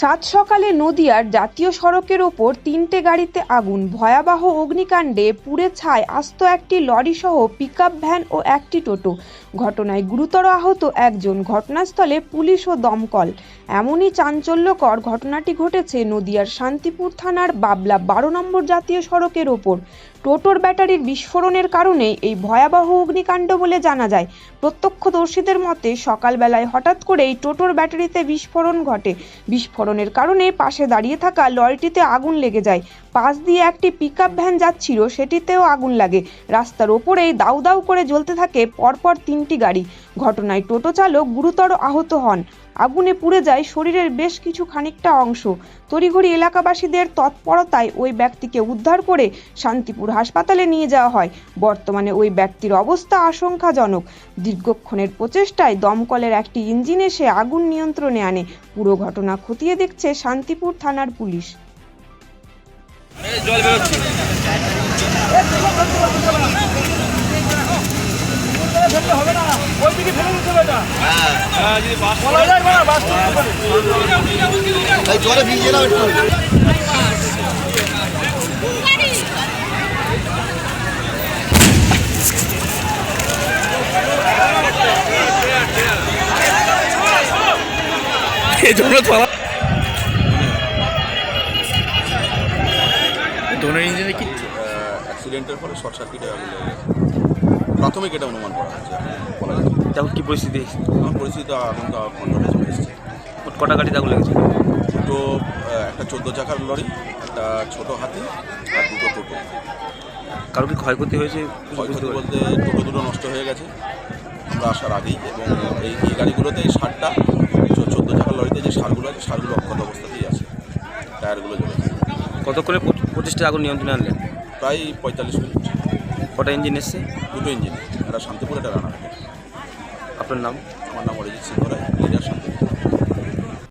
সাত সকালে নদিয়ার জাতীয় সড়কের ওপর তিনটে গাড়িতে আগুন, ভয়াবহ অগ্নিকাণ্ডে পুড়ে ছায় আস্ত একটি লরিসহ পিকআপ ভ্যান ও একটি টোটো। ঘটনায় গুরুতর আহত একজন ঘটনাস্থলে পুলিশ ও দমকল। এমনই চাঞ্চল্যকর ঘটনাটি ঘটেছে নদিয়ার শান্তিপুর থানার বাবলা বারো নম্বর জাতীয় সড়কের ওপর। টোটোর ব্যাটারির বিস্ফোরণের কারণে এই ভয়াবহ অগ্নিকাণ্ড বলে জানা যায়। প্রত্যক্ষদর্শীদের মতে, সকালবেলায় হঠাৎ করেই টোটোর ব্যাটারিতে বিস্ফোরণ ঘটে। বিস্ফোরণের কারণে পাশে দাঁড়িয়ে থাকা লরিটিতে আগুন লেগে যায়। পাশ দিয়ে একটি পিক ভ্যান যাচ্ছিল, সেটিতেও আগুন লাগে। রাস্তার ওপরেই দাউ দাউ করে জ্বলতে থাকে পরপর তিনটি গাড়ি। ঘটনায় টোটো চালক গুরুতর আহত হন। আগুনে পুড়ে যায় শরীরের বেশ কিছু খানিকটা অংশ। তড়িঘড়ি এলাকাবাসীদের তৎপরতায় ওই ব্যক্তিকে উদ্ধার করে শান্তিপুর হাসপাতালে নিয়ে যাওয়া হয়। বর্তমানে ওই ব্যক্তির অবস্থা আশঙ্কাজনক। দীর্ঘক্ষণের প্রচেষ্টায় দমকলের একটি ইঞ্জিন এসে আগুন নিয়ন্ত্রণে আনে। পুরো ঘটনা খতিয়ে দেখছে শান্তিপুর থানার পুলিশ। জল বেরোচ্ছে হ্যাঁ। যদি বাস এই জলে ভিজিয়ে নাও একটু। ইঞ্জিনে কি অ্যাক্সিডেন্টের ফলে শর্ট সার্কিটে গেছে প্রাথমিক এটা অনুমান করা হচ্ছে না। তখন কি পরিস্থিতি? আমার পরিস্থিতি এখন তো কন্ট্রোলে চলে এসেছে কটা গাড়িতে আগুন লেগেছে? দুটো একটা চোদ্দ চাকার লরি একটা ছোট হাতি আর দুটো টোটো। কারও কি ক্ষয়ক্ষতি হয়েছে? ক্ষয়ক্ষতি বলতে টোটো দুটো নষ্ট হয়ে গেছে। আমরা আসার আগেই এবং এই এই গাড়িগুলোতে এই সারটা চোদ্দ চাকার লরিতে যে সারগুলো আছে সারগুলো অক্ষত অবস্থাতেই আছে। টায়ারগুলো জ্বলেছে কতক্ষণে পঁচিশটা আগুন নিয়ন্ত্রণে আনলেন? প্রায় পঁয়তাল্লিশ মিনিট। কটা ইঞ্জিন এসছে? দুটো ইঞ্জিন। এটা শান্তিপুর একটা রানাঘাটে। আপনার নাম? আমার নাম অরিজিৎ সিংহ রায়